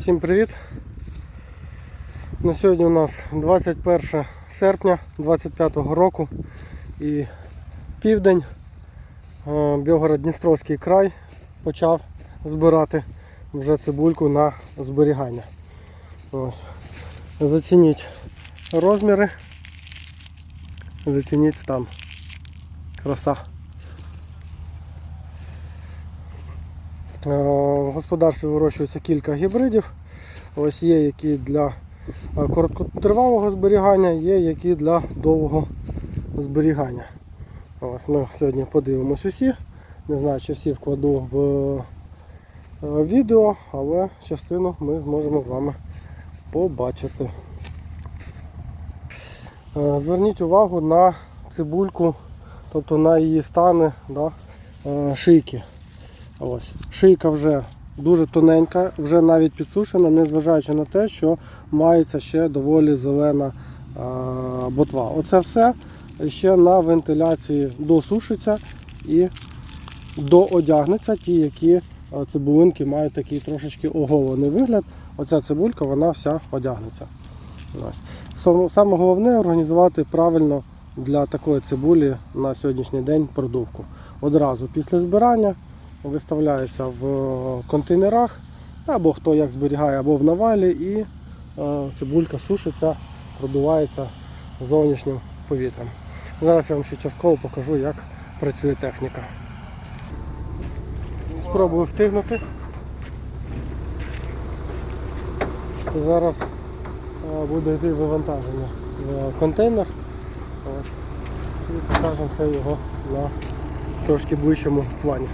Всім привіт! На сьогодні у нас 21 серпня 25 року і південь. Е, Білгород-Дністровський край почав збирати вже цибульку на зберігання. Ось. Зацініть розміри, зацініть стан. Краса. В господарстві вирощується кілька гібридів. Ось є які для е, короткотривалого зберігання, є які для довгого зберігання. Ось Ми сьогодні подивимось усі. Не знаю, чи всі вкладу в е, відео, але частину ми зможемо з вами побачити. Е, Зверніть увагу на цибульку, тобто на її стани да, е, шийки. Ось. Шийка вже дуже тоненька, вже навіть підсушена, незважаючи на те, що мається ще доволі зелена ботва. Оце все ще на вентиляції досушиться і доодягнеться ті, які цибулинки мають такий трошечки оголений вигляд. Оця цибулька вона вся одягнеться. Ось. Саме головне організувати правильно для такої цибулі на сьогоднішній день продувку. Одразу після збирання виставляється в контейнерах, або хто як зберігає, або в навалі, і е, цибулька сушиться, продувається зовнішнім повітрям. Зараз я вам ще частково покажу, як працює техніка. Спробую втигнути. Зараз е, буде йти вивантаження в контейнер. І покажемо це його на трошки ближчому плані.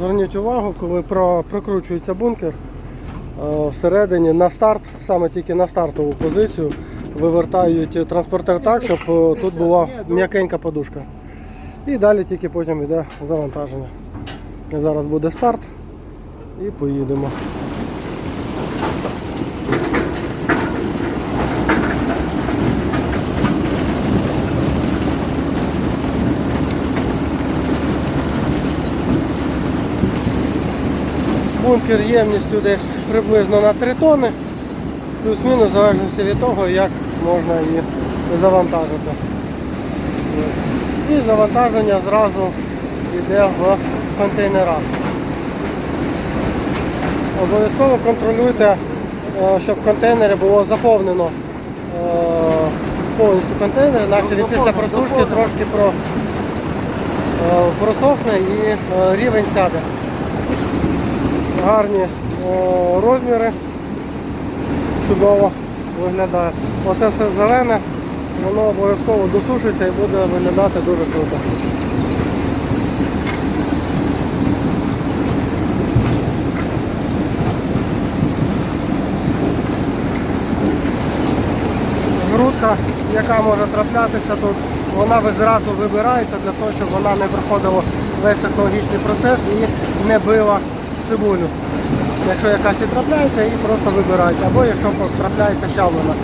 Зверніть увагу, коли про- прокручується бункер е, всередині на старт, саме тільки на стартову позицію, вивертають транспортер так, щоб е, тут була м'якенька подушка. І далі тільки потім йде завантаження. Зараз буде старт і поїдемо. Бункер ємністю десь приблизно на 3 тонни, плюс-мінус в залежності від того, як можна її завантажити. І завантаження зразу йде в контейнерах. Обов'язково контролюйте, е, щоб в контейнері було заповнено е, повністю контейнер, інакше він після просушки трошки е, просохне і рівень сяде гарні розміри, чудово виглядає. Оце все зелене, воно обов'язково досушиться і буде виглядати дуже круто. Грудка, яка може траплятися тут, вона зразу вибирається для того, щоб вона не проходила весь технологічний процес і не била цибулю. Якщо якась і трапляється, її просто вибирають. Або якщо трапляється щавлена